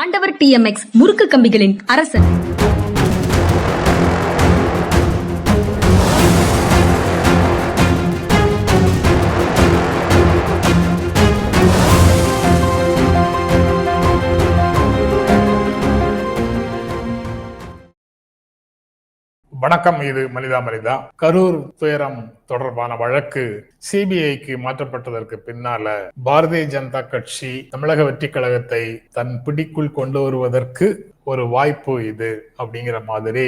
ஆண்டவர் டிஎம்எக்ஸ் முறுக்கு கம்பிகளின் அரசன். வணக்கம் இது மனிதா மனிதா கரூர் துயரம் தொடர்பான வழக்கு சிபிஐக்கு மாற்றப்பட்டதற்கு பின்னால பாரதிய ஜனதா கட்சி தமிழக வெற்றி கழகத்தை தன் பிடிக்குள் கொண்டு வருவதற்கு ஒரு வாய்ப்பு இது அப்படிங்கிற மாதிரி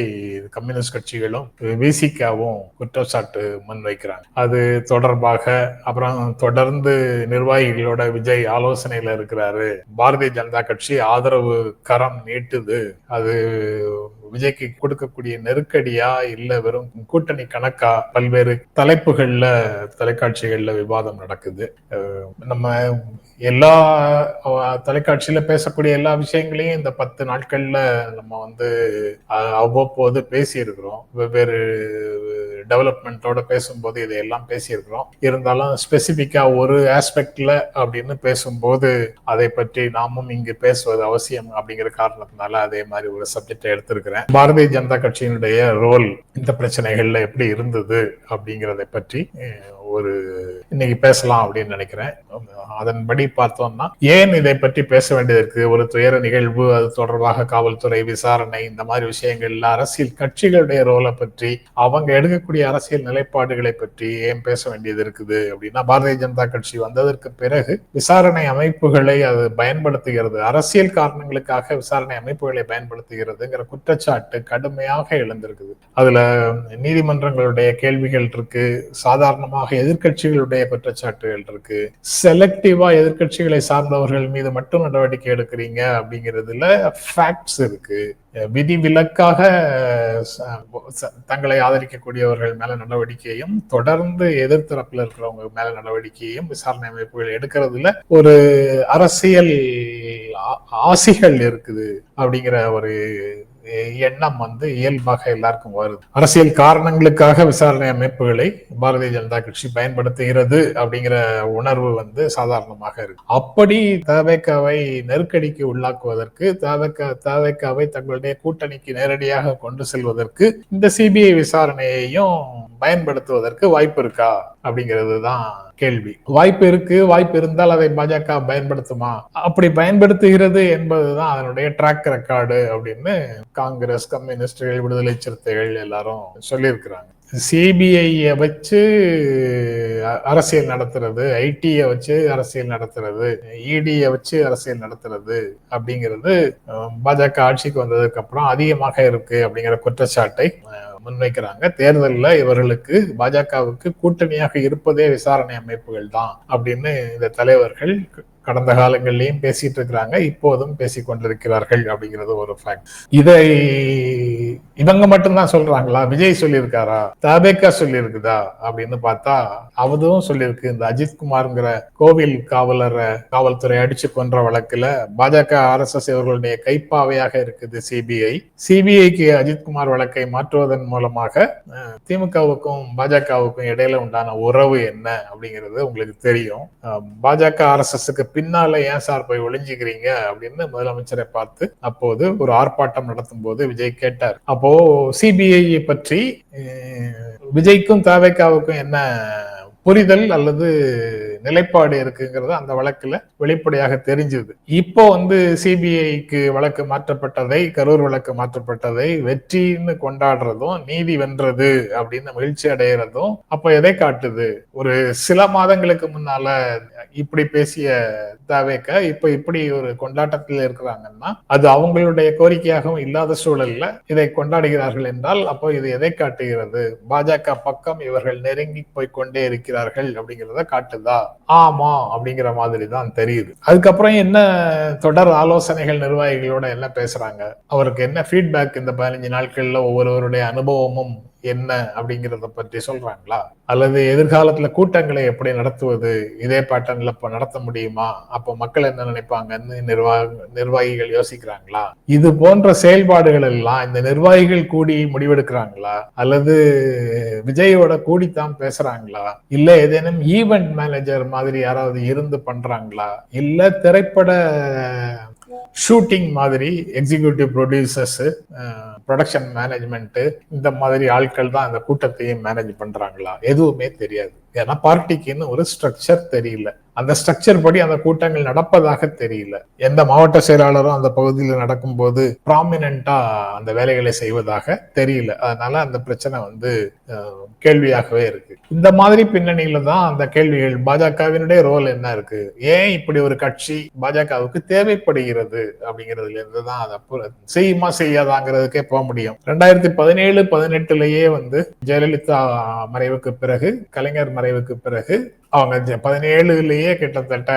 கம்யூனிஸ்ட் கட்சிகளும் விசிகாவும் குற்றச்சாட்டு முன்வைக்கிறாங்க. அது தொடர்பாக அப்புறம் தொடர்ந்து நிர்வாகிகளோட விஜய் ஆலோசனையில இருக்கிறாரு. பாரதிய ஜனதா கட்சி ஆதரவு கரம் நீட்டுது. அது விஜய்க்கு கொடுக்கக்கூடிய நெருக்கடியா இல்ல வெறும் கூட்டணி கணக்கா? பல்வேறு தலைப்புகள்ல தொலைக்காட்சிகள்ல விவாதம் நடக்குது. நம்ம எல்லா அஹ், தொலைக்காட்சியில பேசக்கூடிய எல்லா விஷயங்களையும் இந்த பத்து நாட்கள்ல நம்ம வந்து அவ்வப்போது பேசியிருக்கிறோம். வெவ்வேறு டெவலப்மெண்ட்டோட பேசும்போது இதையெல்லாம் பேசியிருக்கிறோம். இருந்தாலும் ஸ்பெசிஃபிக்காக ஒரு ஆஸ்பெக்ட்ல அப்படின்னு பேசும்போது அதை பற்றி நாமும் இங்கு பேசுவது அவசியம் அப்படிங்கிற காரணத்தினால அதே மாதிரி ஒரு சப்ஜெக்டை எடுத்திருக்கிறேன். பாரதிய ஜனதா கட்சியினுடைய ரோல் இந்த பிரச்சனைகள்ல எப்படி இருந்தது அப்படிங்கிறத பற்றி ஒரு இன்னைக்கு பேசலாம் அப்படின்னு நினைக்கிறேன். அதன்படி பார்த்தோம்னா ஏன் இதை பற்றி பேச வேண்டியது இருக்கு? ஒரு துயர நிகழ்வு அது தொடர்பாக காவல்துறை விசாரணை இந்த மாதிரி விஷயங்கள்ல அரசியல் கட்சிகளுடைய ரோலை பற்றி அவங்க எடுக்கக்கூடிய அரசியல் நிலைப்பாடுகளை பற்றி ஏன் பேச வேண்டியது இருக்குது அப்படின்னா பாரதிய ஜனதா கட்சி வந்ததற்கு பிறகு விசாரணை அமைப்புகளை அது பயன்படுத்துகிறது. அரசியல் காரணங்களுக்காக விசாரணை அமைப்புகளை பயன்படுத்துகிறதுங்கிற குற்றச்சாட்டு கடுமையாக எழுந்திருக்குது. அதுல நீதிமன்றங்களுடைய கேள்விகள் இருக்கு சாதாரணமாக எதிர்க்கட்சிகளுடைய குற்றச்சாட்டுகள் இருக்கு. செலக்டிவா எதிர்க்கட்சிகளை சார்ந்தவர்கள் மீது மட்டும் நடவடிக்கை எடுக்கிறீங்க அப்படிங்கிறதுல ஃபேக்ட்ஸ் இருக்கு. விதி விலக்காக தங்களை ஆதரிக்கக்கூடியவர்கள் மேல நடவடிக்கையும் தொடர்ந்து எதிர்த்தரப்பில் இருக்கிறவங்க மேல நடவடிக்கையும் விசாரணை அமைப்புகள் எடுக்கிறதுல ஒரு அரசியல் ஆ- ஆசிகள் இருக்குது அப்படிங்கிற ஒரு எண்ணம் வந்து இயல்பாக எல்லாருக்கும் வருது. அரசியல் காரணங்களுக்காக விசாரணை அமைப்புகளை பாரதிய ஜனதா கட்சி பயன்படுத்துகிறது அப்படிங்கிற உணர்வு வந்து சாதாரணமாக இருக்கு. அப்படி தவேக்காவை நெருக்கடிக்கு உள்ளாக்குவதற்கு தவேக்க தவேக்காவை தங்களுடைய கூட்டணிக்கு நேரடியாக கொண்டு செல்வதற்கு இந்த சிபிஐ விசாரணையையும் பயன்படுத்துவதற்கு வாய்ப்பு இருக்கா அப்படிங்கிறது தான் கேள்வி. வாய்ப்பு இருக்கு வாய்ப்பு இருந்தால் அதை பாஜக பயன்படுத்துமா? அப்படி பயன்படுத்துகிறது என்பதுதான் அதனுடைய ட்ராக் ரெக்கார்டு அப்படின்னு காங்கிரஸ் கம்யூனிஸ்டுகள் விடுதலை சிறுத்தைகள் எல்லாரும் சொல்லியிருக்கிறாங்க. சிபிஐயை வச்சு அரசியல் நடத்துறது ஐடியை வச்சு அரசியல் நடத்துறது இடியை வச்சு அரசியல் நடத்துறது அப்படிங்கிறது பாஜக ஆட்சிக்கு வந்ததுக்கு அப்புறம் அதிகமாக இருக்கு அப்படிங்கிற குற்றச்சாட்டை முன்வைக்கிறாங்க. தேர்தலில் இவர்களுக்கு பாஜகவுக்கு கூட்டணியாக இருப்பதே விசாரணை அமைப்புகள் தான் அப்படின்னு இந்த தலைவர்கள் கடந்த காலங்கள்லயும் பேசிட்டு இருக்கிறாங்க இப்போதும் பேசி கொண்டிருக்கிறார்கள் அப்படிங்கிறது ஒரு ஃபேக்ட் இதை இவங்க மட்டும்தான் சொல்றாங்களா? விஜய் சொல்லியிருக்காரா? தபேக்கா சொல்லியிருக்குதா? அப்படின்னு பார்த்தா அவதும் சொல்லியிருக்கு. இந்த அஜித் குமார்ங்கிற கோவில் காவலரை காவல்துறை அடிச்சு கொன்ற வழக்குல பாஜக ஆர்எஸ்எஸ் இவர்களுடைய கைப்பாவையாக இருக்குது சிபிஐ. சிபிஐக்கு அஜித்குமார் வழக்கை மாற்றுவதன் மூலமாக திமுகவுக்கும் பாஜகவுக்கும் இடையில உண்டான உறவு என்ன அப்படிங்கிறது உங்களுக்கு தெரியும். அஹ், பாஜக எஸ்க்கு பின்னால ஏன் சார் போய் ஒளிஞ்சுக்கிறீங்க அப்படின்னு முதலமைச்சரை பார்த்து அப்போது ஒரு ஆர்ப்பாட்டம் நடத்தும் போது விஜய் கேட்டார். அப்போ சிபிஐ பற்றி அஹ், விஜய்க்கும் தாவேக்காவுக்கும் என்ன புரிதல் அல்லது நிலைப்பாடு இருக்குங்கிறது அந்த வழக்குல வெளிப்படையாக தெரிஞ்சது. இப்போ வந்து சிபிஐக்கு வழக்கு மாற்றப்பட்டதை கரூர் வழக்கு மாற்றப்பட்டதை வெற்றின்னு கொண்டாடுறதும் நீதி வென்றது அப்படின்னு மகிழ்ச்சி அடைகிறதும் அப்ப எதை காட்டுது? ஒரு சில மாதங்களுக்கு முன்னால இப்படி பேசிய தாவேக்க இப்ப இப்படி ஒரு கொண்டாட்டத்தில் இருக்கிறாங்கன்னா அது அவங்களுடைய கோரிக்கையாகவும் இல்லாத சூழல்ல இதை கொண்டாடுகிறார்கள் என்றால் அப்போ இது எதை காட்டுகிறது? பாஜக பக்கம் இவர்கள் நெருங்கி போய் கொண்டே இருக்கிறார்கள் அப்படிங்கிறத காட்டுதா? ஆமா அப்படிங்கிற மாதிரி தான் தெரியுது. அதுக்கப்புறம் என்ன தொடர் ஆலோசனைகள் நிர்வாகிகளோட என்ன பேசுறாங்க? அவருக்கு என்ன ஃபீட்பேக் இந்த பதினஞ்சு நாட்கள்ல ஒவ்வொருவருடைய அனுபவமும் என்ன அப்படிங்கிறத பற்றி சொல்றாங்களா? அல்லது எதிர்காலத்துல கூட்டங்களை எப்படி நடத்துவது? இதே பேட்டர்ன்ல இப்ப நடத்த முடியுமா? அப்போ மக்கள் என்ன நினைப்பாங்கன்னு நிர்வாக நிர்வாகிகள் யோசிக்கிறாங்களா? இது போன்ற செயல்பாடுகள் எல்லாம் இந்த நிர்வாகிகள் கூடி முடிவெடுக்கிறாங்களா? அல்லது விஜயோட கூடித்தான் பேசுறாங்களா? இல்ல ஏதேனும் ஈவெண்ட் மேனேஜர் மாதிரி யாராவது இருந்து பண்றாங்களா? இல்ல திரைப்பட ஷூட்டிங் மாதிரி எக்ஸிக்யூட்டிவ் ப்ரொடியூசர்ஸ் ப்ரொடக்ஷன் மேனேஜ்மெண்ட் இந்த மாதிரி ஆட்கள் தான் அந்த கூட்டத்தையும் மேனேஜ் பண்றாங்களா? எதுவுமே தெரியாது. ஏன்னா பார்ட்டிக்குன்னு ஒரு ஸ்ட்ரக்சர் தெரியல. அந்த ஸ்ட்ரக்சர் படி அந்த கூட்டங்கள் நடப்பதாக தெரியல. எந்த மாவட்ட செயலாளரும் அந்த பகுதியில் நடக்கும்போது ப்ராமினா அந்த வேலைகளை செய்வதாக தெரியல. அதனால அந்த பிரச்சனை வந்து கேள்வியாகவே இருக்கு. இந்த மாதிரி பின்னணியில தான் அந்த கேள்விகள் பாஜகவினுடைய ரோல் என்ன இருக்கு? ஏன் இப்படி ஒரு கட்சி பாஜகவுக்கு தேவைப்படுகிறது அப்படிங்கிறதுல இருந்து தான் அதை அப்புறம் செய்யுமா செய்யாதாங்கிறதுக்கே போக முடியும். ரெண்டாயிரத்தி பதினேழு பதினெட்டுலயே வந்து ஜெயலலிதா மறைவுக்கு பிறகு கலைஞர் மறைவுக்கு பிறகு அவங்க பதினேழுலயே கிட்டத்தட்ட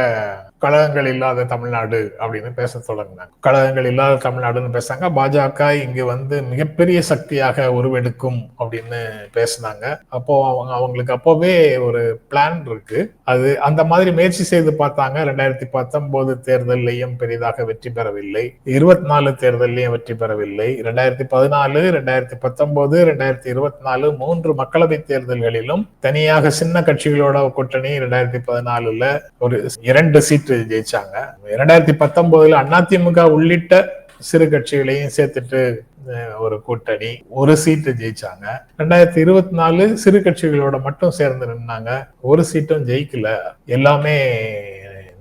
கழகங்கள் இல்லாத தமிழ்நாடு அப்படின்னு பேச தொடங்கினாங்க. கழகங்கள் இல்லாத தமிழ்நாடுன்னு பேசாங்க பாஜக இங்கு வந்து மிகப்பெரிய சக்தியாக உருவெடுக்கும் அப்படின்னு பேசினாங்க. அப்போ அவங்க அவங்களுக்கு அப்போவே ஒரு பிளான் இருக்கு. அது அந்த மாதிரி முயற்சி செய்து பார்த்தாங்க. ரெண்டாயிரத்தி பத்தொன்பது தேர்தலையும் பெரிதாக வெற்றி பெறவில்லை. இருபத்தி நாலு தேர்தலையும் வெற்றி பெறவில்லை. ரெண்டாயிரத்தி பதினாலு ரெண்டாயிரத்தி பத்தொன்பது ரெண்டாயிரத்தி இருபத்தி நாலு மூன்று மக்களவை தேர்தல்களிலும் தனியாக சின்ன கட்சிகளோட கூட்டணி ரெண்டாயிரத்தி பதினாலுல ஒரு இரண்டு சீட்டு ஜெயிச்சாங்க. இரண்டாயிரத்தி பத்தொன்பதுல அதிமுக உள்ளிட்ட சிறு கட்சிகளையும் சேர்த்துட்டு ஒரு கூட்டணி ஒரு சீட்டு ஜெயிச்சாங்க. ரெண்டாயிரத்தி இருபத்தி நாலு சிறு கட்சிகளோட மட்டும் சேர்ந்து நின்னாங்க. ஒரு சீட்டும் ஜெயிக்கல. எல்லாமே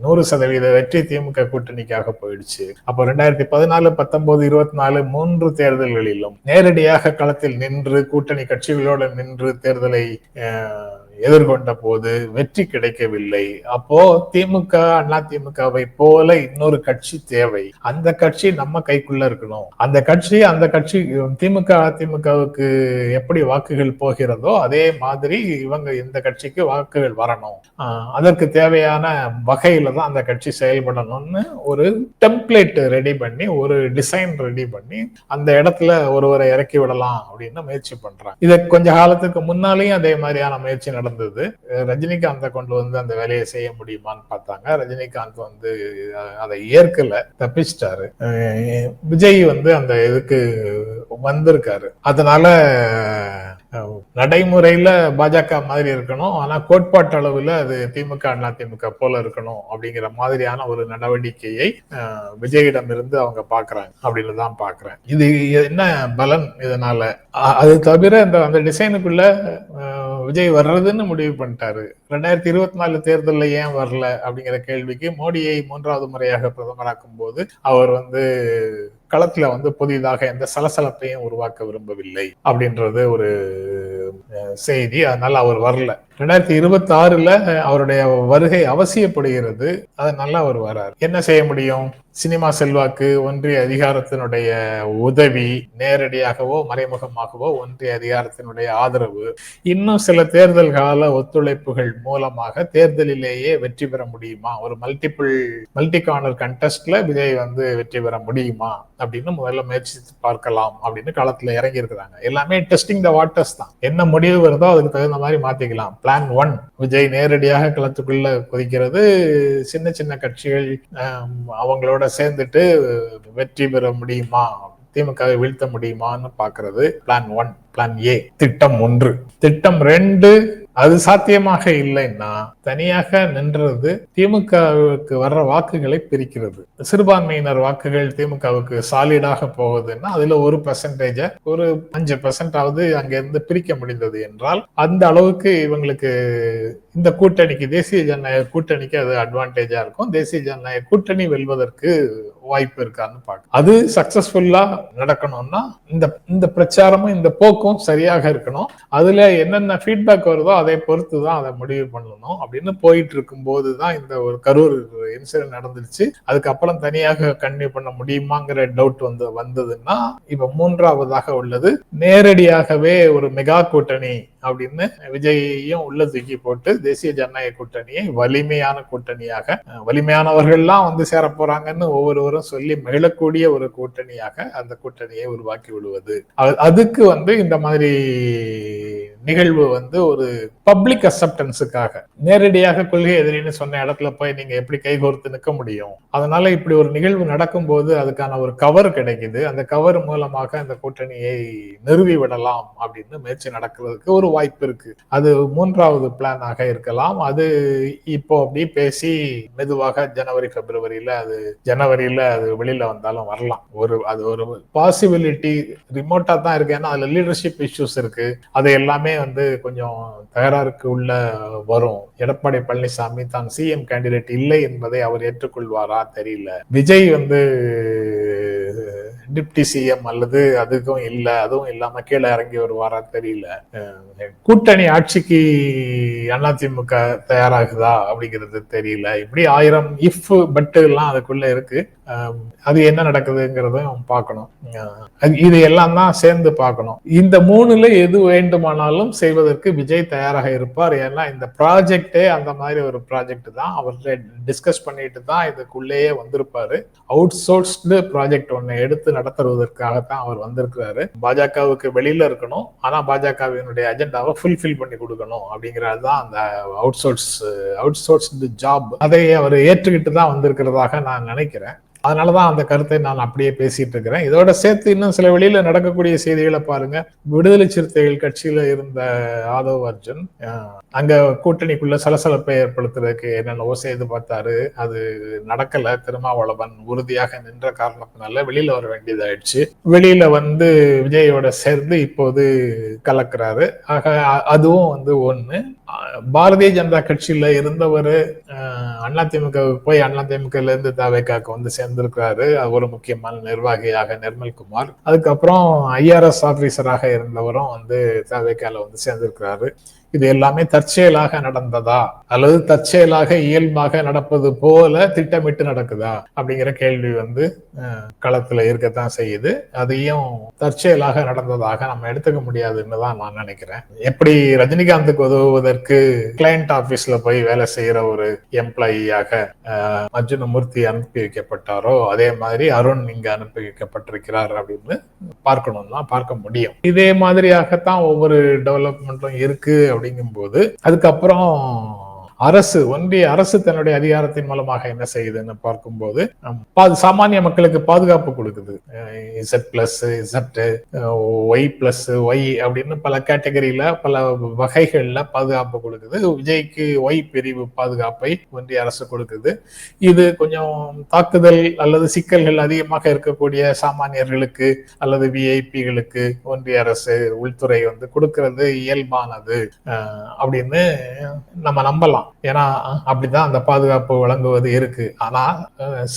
நூறு சதவீத வெற்றி திமுக கூட்டணிக்காக போயிடுச்சு. அப்போ ரெண்டாயிரத்தி பதினாலு பத்தொன்பது இருபத்தி நாலு மூன்று தேர்தல்களிலும் நேரடியாக களத்தில் நின்று கூட்டணி கட்சிகளோடு நின்று தேர்தலை எதிர்கொண்ட போது வெற்றி கிடைக்கவில்லை. அப்போ திமுக அண்ணா திமுகவை போல இன்னொரு கட்சி தேவை. அந்த கட்சி நம்ம கைக்குள்ள இருக்கணும். அந்த கட்சி அந்த கட்சி திமுக அதிமுகவுக்கு எப்படி வாக்குகள் போகிறதோ அதே மாதிரி இவங்க இந்த கட்சிக்கு வாக்குகள் வரணும். ஆஹ் அதற்கு தேவையான வகையில தான் அந்த கட்சி செயல்படணும்னு ஒரு டெம்ப்ளேட் ரெடி பண்ணி ஒரு டிசைன் ரெடி பண்ணி அந்த இடத்துல ஒருவரை இறக்கி விடலாம் அப்படின்னு முயற்சி பண்றாங்க. இதை கொஞ்ச காலத்துக்கு முன்னாலேயும் அதே மாதிரியான முயற்சி நடந்தது. ரஜினிகாந்தை கொண்டு வந்து அந்த வேலையை செய்ய முடியுமான்னு பார்த்தாங்க. ரஜினிகாந்த் வந்து அதை ஏற்கல தப்பிச்சிட்டாரு. விஜய் வந்து அந்த இதுக்கு வந்திருக்காரு. அதனால நடைமுறையில பாஜக மாதிரி இருக்கணும். ஆனா கோட்பாட்டு அளவுல அது திமுக அண்ணா திமுக போல இருக்கணும் அப்படிங்கிற மாதிரியான ஒரு நடவடிக்கையை விஜயிடம் இருந்து அவங்க பாக்குறாங்க. அப்படின்னு தான் பாக்குறேன். இது என்ன பலன் இதனால? அது தவிர இந்த அந்த டிசைனுக்குள்ள விஜய் வர்றதுன்னு முடிவு பண்ணிட்டாரு. ரெண்டாயிரத்தி இருபத்தி நாலு தேர்தலில் ஏன் வரல அப்படிங்கிற கேள்விக்கு மோடியை மூன்றாவது முறையாக பிரதமராக்கும் போது அவர் வந்து களத்துல வந்து புதிதாக எந்த சலசலப்பையும் உருவாக்க விரும்பவில்லை அப்படின்றது ஒரு செய்தி. அதனால அவர் வரல. ரெண்டாயிரத்தி இருபத்தி ஆறுல அவருடைய வருகை அவசியப்படுகிறது. அதனால அவர் வராரு. என்ன செய்ய முடியும்? சினிமா செல்வாக்கு ஒன்றிய அதிகாரத்தினுடைய உதவி நேரடியாகவோ மறைமுகமாகவோ ஒன்றிய அதிகாரத்தினுடைய ஆதரவு. இன்னும் சில தேர்தல் கால ஒத்துழைப்புகள் மூலமாக தேர்தலிலேயே வெற்றி பெற முடியுமா? ஒரு மல்டிபிள் மல்டி கார்னர் கண்டெஸ்ட்ல விஜய் வந்து வெற்றி பெற முடியுமா? அப்படின்னு முதல்ல முயற்சி பார்க்கலாம் அப்படின்னு களத்துல இறங்கி இருக்கிறாங்க எல்லாமே டெஸ்டிங் த வாட்டர்ஸ் தான். என்ன முடிவு வருதோ அதுக்கு தகுந்த மாதிரி மாத்திக்கலாம். பிளான் ஒன் விஜய் நேரடியாக களத்துக்குள்ள குதிக்கிறது. சின்ன சின்ன கட்சிகள் அவங்களோட சேர்ந்துட்டு வெற்றி பெற முடியுமா? திமுகவை வீழ்த்த முடியுமான்னு பாக்குறது பிளான் ஒன் பிளான் ஏ திட்டம் ஒன்று. திட்டம் ரெண்டு அது சாத்தியமாக இல்லைன்னா தனியாக நின்றது திமுகவுக்கு வர்ற வாக்குகளை பிரிக்கிறது. சிறுபான்மையினர் வாக்குகள் திமுகவுக்கு சாலிடாக போகுதுன்னா அதுல ஒரு பெர்சன்டேஜ ஒரு அஞ்சு பெர்சன்டாவது அங்க இருந்து பிரிக்க முடிந்தது என்றால் அந்த அளவுக்கு இவங்களுக்கு இந்த கூட்டணிக்கு தேசிய ஜனநாயக கூட்டணிக்கு அது அட்வான்டேஜா இருக்கும். தேசிய ஜனநாயக கூட்டணி வெல்வதற்கு வாய்ப்பு இருக்கான்னு பார்க்க அது சக்சஸ்ஃபுல்லா நடக்கணும்னா இந்த இந்த பிரச்சாரமும் இந்த போக்கும் சரியாக இருக்கணும். அதுல என்னென்ன ஃபீட்பேக் வருதோ அதை பொறுத்து தான் அதை முடிவு பண்ணணும் அப்படின்னு போயிட்டு இருக்கும் போதுதான் இந்த ஒரு கரூர் இன்சிடென்ட் நடந்துருச்சு. அதுக்கப்புறம் தனியாக கன்டினியூ பண்ண முடியுமாங்கிற டவுட் வந்து வந்ததுன்னா இப்ப மூன்றாவதாக உள்ளது. நேரடியாகவே ஒரு மெகா கூட்டணி அப்படின்னு விஜயையும் உள்ள தூக்கி போட்டு தேசிய ஜனநாயக கூட்டணியை வலிமையான கூட்டணியாக வலிமையானவர்கள்லாம் வந்து சேர போறாங்கன்னு ஒவ்வொருவரும் சொல்லி மகிழக்கூடிய ஒரு கூட்டணியாக அந்த கூட்டணியை உருவாக்கி விடுவது. அது- அதுக்கு வந்து இந்த மாதிரி நிகழ்வு வந்து ஒரு பப்ளிக் அக்செப்டன்ஸுக்காக நேரடியாக கொள்கை எதிரின்னு சொன்ன இடத்துல போய் நீங்க எப்படி கைகோர்த்து நிற்க முடியும்? அதனால இப்படி ஒரு நிகழ்வு நடக்கும்போது அதுக்கான ஒரு கவர் கிடைக்குது. அந்த கவர் மூலமாக அந்த கூட்டணியை நிறுவி விடலாம் அப்படின்னு முயற்சி நடக்கிறதுக்கு ஒரு வாய்ப்பு இருக்கு அது மூன்றாவது பிளானாக இருக்கலாம். அது இப்போ அப்படி பேசி மெதுவாக ஜனவரி பிப்ரவரியில அது ஜனவரியில அது வெளியில வந்தாலும் வரலாம். ஒரு அது ஒரு பாசிபிலிட்டி ரிமோட்டா தான் இருக்கு. ஏன்னா அதுல லீடர்ஷிப் இஷ்யூஸ் இருக்கு. அது எல்லாமே வந்து கொஞ்சம் தகராறுக்கு உள்ள வரும். எடப்பாடி பழனிசாமி தான் சிஎம் கேண்டிடேட் இல்லை என்பதை அவர் ஏற்றுக்கொள்வாரா தெரியல. விஜய் வந்து டிப்டி சிஎம் அல்லது அதுக்கும் இல்லை அதுவும் இல்லாம கீழே இறங்கி வருவாரா தெரியல. கூட்டணி ஆட்சிக்கு அதிமுக தயாராகுதா அப்படிங்கிறது தெரியல. இப்படி ஆயிரம் இஃப் பட்டு எல்லாம் அதுக்குள்ள இருக்கு. அது என்ன நடக்குதுங்கிறதையும் பார்க்கணும். அது- இது எல்லாம் தான் சேர்ந்து பார்க்கணும். இந்த மூணுல எது வேண்டுமானாலும் செய்வதற்கு விஜய் தயாராக இருப்பார். ஏன்னா இந்த ப்ராஜெக்டே அந்த மாதிரி ஒரு ப்ராஜெக்ட் தான். அவர்கிட்ட டிஸ்கஸ் பண்ணிட்டு தான் இதுக்குள்ளேயே வந்திருப்பாரு. அவுட் சோர்ஸ்டு ப்ராஜெக்ட் ஒன்று எடுத்து நடத்துவதற்காகத்தான் அவர் வந்திருக்கிறாரு. பாஜகவுக்கு வெளியில இருக்கணும். ஆனா பாஜகவினுடைய அஜெண்டாவை ஃபுல்ஃபில் பண்ணி கொடுக்கணும் அப்படிங்கிறது தான் அந்த outsource outsourced job அதை அவர் ஏற்றுக்கிட்டு தான் வந்திருக்கிறதாக நான் நினைக்கிறேன். அதனால தான் அந்த கருத்தை நான் அப்படியே பேசிட்டு இருக்கிறேன். இதோட சேர்த்து இன்னும் சில வெளியில நடக்கக்கூடிய செய்திகளை பாருங்க. விடுதலை சிறுத்தைகள் கட்சியில இருந்த ஆதவ் அர்ஜுன் அங்க கூட்டணிக்குள்ள சலசலப்பை ஏற்படுத்துறதுக்கு என்னென்னவோ செய்து பார்த்தாரு. அது நடக்கல. திருமாவளவன் உறுதியாக நின்ற காரணத்தினால வெளியில வர வேண்டியதாயிடுச்சு. வெளியில வந்து விஜயோட சேர்ந்து இப்போது கலக்குறாரு. ஆக அதுவும் வந்து ஒண்ணு. பாரதிய ஜனதா கட்சியில இருந்தவர் அதிமுக போய் அதிமுகல இருந்து தவேக்காக்கு வந்து சேர்ந்து அவர் ஒரு முக்கியமான நிர்வாகியாக நிர்மல்குமார். அதுக்கப்புறம் ஐஆர்எஸ் ஆபீசராக இருந்தவரும் வந்து தேவைக்கால வந்து சேர்ந்திருக்கிறாரு. இது எல்லாமே தற்செயலாக நடந்ததா? அல்லது தற்செயலாக இயல்பாக நடப்பது போல திட்டமிட்டு நடக்குதா? அப்படிங்கிற கேள்வி வந்து களத்துல இருக்கத்தான் செய்யுது. அதையும் தற்செயலாக நடந்ததாக நம்ம எடுத்துக்க முடியாதுன்னு தான் நான் நினைக்கிறேன். எப்படி ரஜினிகாந்துக்கு உதவுவதற்கு கிளையண்ட் ஆபீஸ்ல போய் வேலை செய்யற ஒரு எம்ப்ளாயியாக அர்ஜுனமூர்த்தி அனுப்பி வைக்கப்பட்டாரோ அதே மாதிரி அருண் இங்க அனுப்பி வைக்கப்பட்டிருக்கிறார் அப்படின்னு பார்க்கணும்னா பார்க்க முடியும். இதே மாதிரியாகத்தான் ஒவ்வொரு டெவலப்மெண்ட்டும் இருக்கு அப்படிங்கும்போது அதுக்கப்புறம் அரசு ஒன்றிய அரசு தன்னுடைய அதிகாரத்தின் மூலமாக என்ன செய்யுதுன்னு பார்க்கும்போது சாமானிய மக்களுக்கு பாதுகாப்பு கொடுக்குது. Z plus Z Y plus Y அப்படின்னு பல கேட்டகரியில பல வகைகள்ல பாதுகாப்பு கொடுக்குது. விஜய்க்கு ஒய் பிரிவு பாதுகாப்பை ஒன்றிய அரசு கொடுக்குது. இது கொஞ்சம் தாக்குதல் அல்லது சிக்கல்கள் அதிகமாக இருக்கக்கூடிய சாமானியர்களுக்கு அல்லது விஐபிகளுக்கு ஒன்றிய அரசு உள்துறை வந்து கொடுக்கறது இயல்பானது. அப்படின்னு நம்ம நம்பலாம். ஏன்னா அப்படிதான் அந்த பாதுகாப்பு வழங்குவது இருக்கு. ஆனா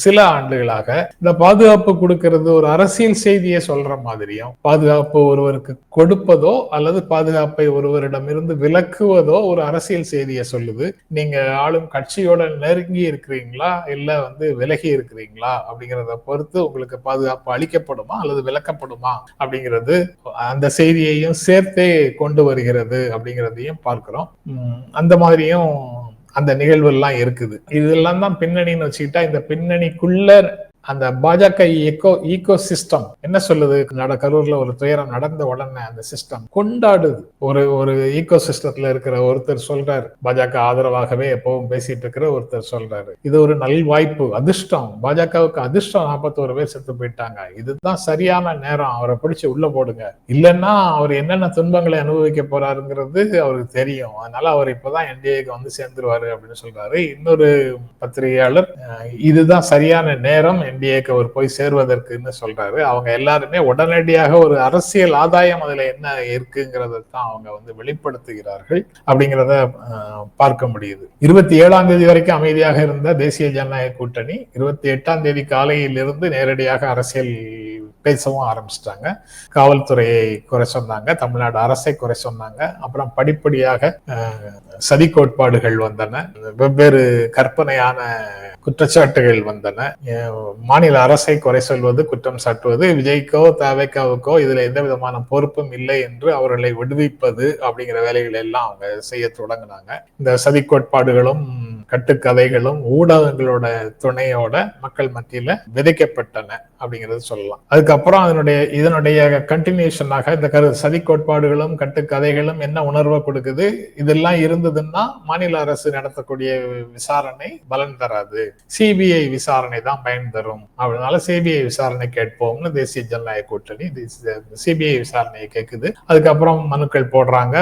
சில ஆண்டுகளாக இந்த பாதுகாப்பு கொடுக்கிறது ஒரு அரசியல் செய்தியை சொல்ற மாதிரியும் பாதுகாப்பு ஒருவருக்கு கொடுப்பதோ அல்லது பாதுகாப்பை ஒருவரிடமிருந்து விலக்குவதோ ஒரு அரசியல் செய்தியை சொல்லுது. நீங்க ஆளும் கட்சியோட நெருங்கி இருக்கிறீங்களா? இல்ல வந்து விலகி இருக்கிறீங்களா? அப்படிங்கிறத பொறுத்து உங்களுக்கு பாதுகாப்பு அளிக்கப்படுமா? அல்லது விலக்கப்படுமா? அப்படிங்கிறது அந்த செய்தியையும் சேர்த்தே கொண்டு வருகிறது அப்படிங்கிறதையும் பார்க்கிறோம். அந்த மாதிரியும் அந்த நிகழ்வு எல்லாம் இருக்குது. இதெல்லாம் தான் பின்னணின்னு வச்சுக்கிட்டா இந்த பின்னணிக்குள்ள அந்த பாஜக ஈகோ ஈகோ சிஸ்டம் என்ன சொல்லுது? நட கரூர்ல ஒரு துயரம் நடந்த உடனே அந்த சிஸ்டம் கொண்டாடுது. ஒரு ஒரு ஈகோ சிஸ்டத்துல இருக்கிற ஒருத்தர் சொல்றாரு. பாஜக ஆதரவாகவே எப்பவும் பேசிட்டு இருக்கிற ஒருத்தர் சொல்றாரு. இது ஒரு நல் வாய்ப்பு அதிர்ஷ்டம். பாஜகவுக்கு அதிர்ஷ்டம் நாற்பத்தோரு பேர் செத்து போயிட்டாங்க. இதுதான் சரியான நேரம். அவரை பிடிச்சு உள்ள போடுங்க. இல்லைன்னா அவர் என்னென்ன துன்பங்களை அனுபவிக்க போறாருங்கிறது அவருக்கு தெரியும். அதனால அவர் இப்பதான் என்டிஏக்கு வந்து சேர்ந்துருவாரு அப்படின்னு சொல்றாரு. இன்னொரு பத்திரிகையாளர் இதுதான் சரியான நேரம் என்டிஏக்கு அவர் போய் சேர்வதற்குன்னு சொல்றாரு. அவங்க எல்லாருமே உடனடியாக ஒரு அரசியல் ஆதாயம் அதுல என்ன இருக்குங்கிறத தான் அவங்க வந்து வெளிப்படுத்துகிறார்கள் அப்படிங்கிறத பார்க்க முடியுது. இருபத்தி ஏழாம் தேதி வரைக்கும் அமைதியாக இருந்த தேசிய ஜனநாயக கூட்டணி இருபத்தி எட்டாம் தேதி காலையில் இருந்து நேரடியாக அரசியல் பேசவும் ஆரம்பிச்சிட்டாங்க. காவல்துறையை குறை சொன்னாங்க தமிழ்நாடு அரசை குறை சொன்னாங்க. அப்புறம் படிப்படியாக சதி கோட்பாடுகள் வந்தன. வெவ்வேறு கற்பனையான குற்றச்சாட்டுகள் வந்தன. மாநில அரசை குறை சொல்வது குற்றம் சாட்டுவது விஜய்க்கோ தவேக்காவுக்கோ இதுல எந்த விதமான பொறுப்பும் இல்லை என்று அவர்களை விடுவிப்பது அப்படிங்கிற வேலைகளை எல்லாம் அவங்க செய்ய தொடங்கினாங்க. இந்த சதி கோட்பாடுகளும் கட்டுக்கதைகளும் ஊடகங்களோட துணையோட மக்கள் மத்தியில விதைக்கப்பட்டன அப்படிங்கறது சொல்லலாம். அதுக்கப்புறம் அதனுடைய இதனுடைய கண்டினியூஷனாக இந்த கரு சதி கோட்பாடுகளும் கட்டுக்கதைகளும் என்ன உணர்வை கொடுக்குது? இதெல்லாம் இருந்ததுன்னா மாநில அரசு நடத்தக்கூடிய விசாரணை பலன் தராது. சிபிஐ விசாரணை தான் பயன் தரும். அதனால சிபிஐ விசாரணை கேட்போம்னு தேசிய ஜனநாயக கூட்டணி சிபிஐ விசாரணையை கேட்குது அதுக்கப்புறம் மனுக்கள் போடுறாங்க.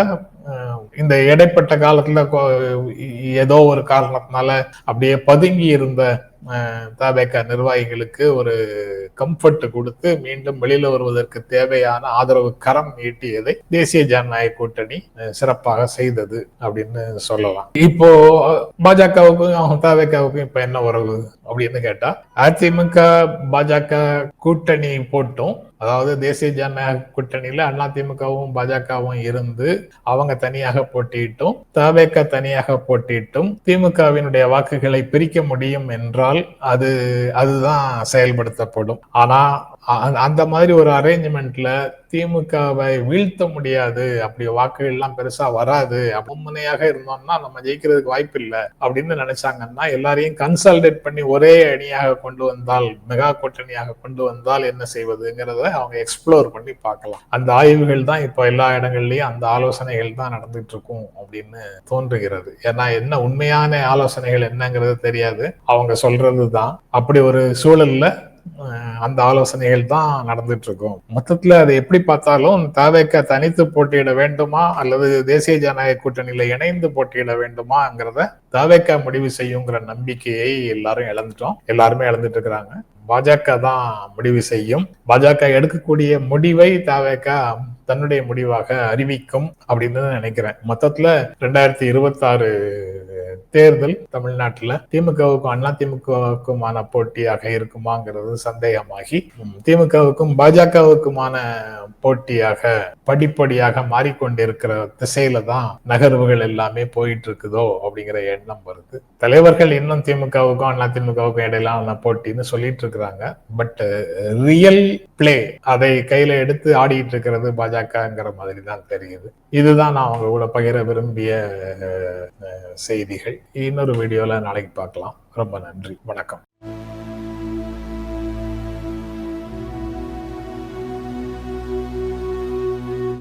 இந்த இடைப்பட்ட காலத்துல ஏதோ ஒரு காரணத்தினால அப்படியே பதுங்கி இருந்த தாபேக்கா நிர்வாகிகளுக்கு ஒரு கம்ஃபர்ட் கொடுத்து மீண்டும் வெளியில வருவதற்கு தேவையான ஆதரவு கரம் நீட்டியதை தேசிய ஜனநாயக கூட்டணி சிறப்பாக செய்தது அப்படின்னு சொல்லலாம். இப்போ பாஜகவுக்கும் தாவேக்காவுக்கும் இப்ப என்ன உறவு அப்படின்னு கேட்டா அதிமுக பாஜக கூட்டணி போட்டும். அதாவது தேசிய ஜனநாயக கூட்டணியில அதிமுகவும் பாஜகவும் இருந்து அவங்க தனியாக போட்டியிட்டும் தவேக தனியாக போட்டியிட்டும் திமுகவினுடைய வாக்குகளை பிரிக்க முடியும் என்றால் அது அதுதான் செயல்படுத்தப்படும். ஆனா அந்த மாதிரி ஒரு அரேஞ்ச்மெண்ட்ல திமுகவை வீழ்த்த முடியாது. அப்படி வாக்குகள் எல்லாம் பெருசா வராது. மும்முனையாக இருந்தோம்னா நம்ம ஜெயிக்கிறதுக்கு வாய்ப்பு இல்லை அப்படின்னு நினைச்சாங்கன்னா எல்லாரையும் கன்சல்டேட் பண்ணி ஒரே அணியாக கொண்டு வந்தால் மெகா கூட்டணியாக கொண்டு வந்தால் என்ன செய்வதுங்கிறத அவங்க எக்ஸ்ப்ளோர் பண்ணி பார்க்கலாம். அந்த ஆய்வுகள் தான் இப்போ எல்லா இடங்கள்லயும் அந்த ஆலோசனைகள் தான் நடந்துட்டு இருக்கும் அப்படின்னு தோன்றுகிறது. ஏன்னா என்ன உண்மையான ஆலோசனைகள் என்னங்கிறது தெரியாது. அவங்க சொல்றது தான். அப்படி ஒரு சூழல்ல அந்த ஆலோசனைகள் தான் நடந்துட்டு இருக்கும் மொத்தத்துல அதை எப்படி பார்த்தாலும் தாவேக்க தனித்து போட்டியிட வேண்டுமா அல்லது தேசிய ஜனநாயக கூட்டணியில இணைந்து போட்டியிட வேண்டுமாங்கிறத தாவேக்கா முடிவு செய்யுங்கிற நம்பிக்கையை எல்லாரும் இழந்துட்டோம். எல்லாருமே இழந்துட்டு இருக்கிறாங்க பாஜக தான் முடிவு செய்யும். பாஜக எடுக்கக்கூடிய முடிவை தாவேக்கா தன்னுடைய முடிவாக அறிவிக்கும் அப்படின்னு நினைக்கிறேன். மொத்தத்துல ரெண்டாயிரத்தி இருபத்தி ஆறு தேர்தல் தமிழ்நாட்டில் திமுகவுக்கும் அண்ணா திமுகவுக்குமான போட்டியாக இருக்குமாங்கிறது சந்தேகமாகி திமுகவுக்கும் பாஜகவுக்குமான போட்டியாக படிப்படியாக மாறிக்கொண்டிருக்கிற திசையில தான் நகர்வுகள் எல்லாமே போயிட்டு இருக்குதோ அப்படிங்கிற எண்ணம் வருது. தலைவர்கள் இன்னும் திமுகவுக்கும் அண்ணா திமுகவுக்கும் இடையிலான போட்டின்னு சொல்லிட்டு இருக்கிறாங்க பட் ரியல் பிளே அதை கையில எடுத்து ஆடிட்டு இருக்கிறது பாஜகங்கிற மாதிரி தான் தெரியுது. இதுதான் நான் அவங்க கூட பகிர விரும்பிய செய்திகள். செய்திகள். இன்னொரு வீடியோல நாளைக்கு பார்க்கலாம். ரொம்ப நன்றி. வணக்கம்.